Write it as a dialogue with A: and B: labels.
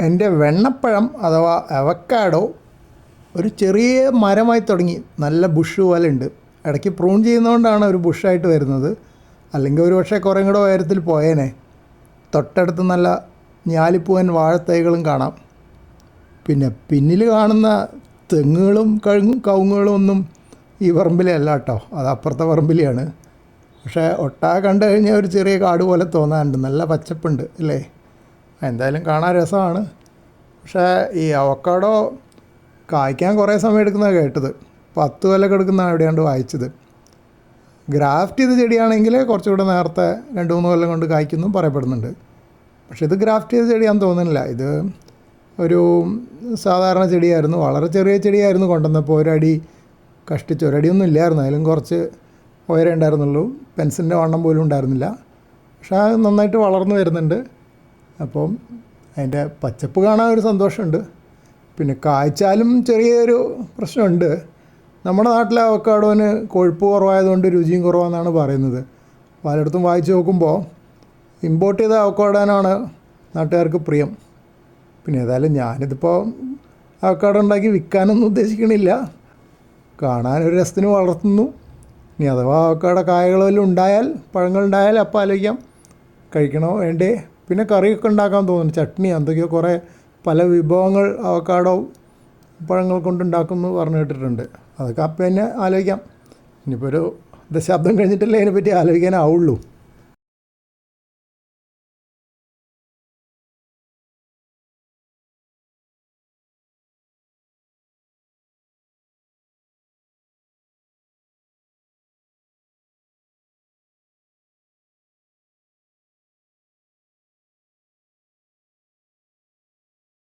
A: എന്റെ വെണ്ണപ്പഴം അഥവാ അവക്കാഡോ ഒരു ചെറിയ മരമായി തുടങ്ങി നല്ല ബുഷ് പോലെ ഉണ്ട്. ഇടയ്ക്ക് പ്രൂൺ ചെയ്യുന്നതുകൊണ്ടാണ് ഒരു ബുഷായിട്ട് വരുന്നത്. അല്ലെങ്കിൽ ഒരു പക്ഷേ കുറേ കൂടെ ഉയരത്തിൽ പോയേനെ. തൊട്ടടുത്ത് നല്ല ഞാലിപ്പൂവൻ വാഴത്തൈകളും കാണാം. പിന്നെ പിന്നിൽ കാണുന്ന തെങ്ങുകളും കഴുങ്ങും കവുങ്ങുകളും ഒന്നും ഈ പറമ്പിലല്ല കേട്ടോ. അത് അപ്പുറത്തെ പറമ്പിലെയാണ്. പക്ഷേ ഒട്ടാകെ കണ്ടു കഴിഞ്ഞാൽ ഒരു ചെറിയ കാട് പോലെ തോന്നാറുണ്ട്. നല്ല പച്ചപ്പുണ്ട് അല്ലേ? എന്തായാലും കാണാൻ രസമാണ്. പക്ഷേ ഈ അവക്കാടോ കായ്ക്കാൻ കുറേ സമയം എടുക്കുന്നതാണ് കേട്ടത്. പത്ത് കൊല്ലം എടുക്കുന്നതാണ് എവിടെയാണ്ട് വായിച്ചത്. ഗ്രാഫ്റ്റ് ചെയ്ത ചെടിയാണെങ്കിൽ കുറച്ചുകൂടെ നേരത്തെ രണ്ട് മൂന്ന് കൊല്ലം കൊണ്ട് കായ്ക്കുന്നു പറയപ്പെടുന്നുണ്ട്. പക്ഷേ ഇത് ഗ്രാഫ്റ്റ് ചെയ്ത ചെടിയാണെന്ന് തോന്നുന്നില്ല. ഇത് ഒരു സാധാരണ ചെടിയായിരുന്നു. വളരെ ചെറിയ ചെടിയായിരുന്നു കൊണ്ടുവന്നപ്പോൾ ഒരടി കഷ്ടിച്ച് ഒരടിയൊന്നും ഇല്ലായിരുന്നു. അതിലും കുറച്ച് ഉയരം ഉണ്ടായിരുന്നുള്ളൂ. പെൻസിലിന്റെ വണ്ണം പോലും ഉണ്ടായിരുന്നില്ല. പക്ഷേ നന്നായിട്ട് വളർന്നു വരുന്നുണ്ട്. അപ്പം അതിന്റെ പച്ചപ്പ് കാണാൻ ഒരു സന്തോഷമുണ്ട്. പിന്നെ കായ്ച്ചാലും ചെറിയൊരു പ്രശ്നമുണ്ട്. നമ്മുടെ നാട്ടിലെ അവക്കാടോന് കൊഴുപ്പ് കുറവായതുകൊണ്ട് രുചിയും കുറവാണെന്നാണ് പറയുന്നത്. പലയിടത്തും വായിച്ചു നോക്കുമ്പോൾ ഇമ്പോർട്ട് ചെയ്ത അവക്കാടാനാണ് നാട്ടുകാർക്ക് പ്രിയം. പിന്നെ ഏതായാലും ഞാനിതിപ്പോൾ അവക്കാടോ ഉണ്ടാക്കി വിൽക്കാനൊന്നും ഉദ്ദേശിക്കണില്ല. കാണാനൊരു രസത്തിന് വളർത്തുന്നു. ഇനി അഥവാ അവക്കാട കായകളെല്ലാം ഉണ്ടായാൽ പഴങ്ങളുണ്ടായാൽ അപ്പം ആലോചിക്കാം. കഴിക്കണോ വേണ്ടേ? പിന്നെ കറിയൊക്കെ ഉണ്ടാക്കാൻ തോന്നുന്നു. ചട്നി എന്തൊക്കെയോ കുറേ പല വിഭവങ്ങൾ അവക്കാടോ പഴങ്ങൾ കൊണ്ടുണ്ടാക്കുന്നു പറഞ്ഞു കേട്ടിട്ടുണ്ട്. അതൊക്കെ അപ്പം തന്നെ ആലോചിക്കാം. ഇനിയിപ്പോൾ ഒരു ദശാബ്ദം കഴിഞ്ഞിട്ടല്ലേ അതിനെപ്പറ്റി ആലോചിക്കാനാവുള്ളൂ.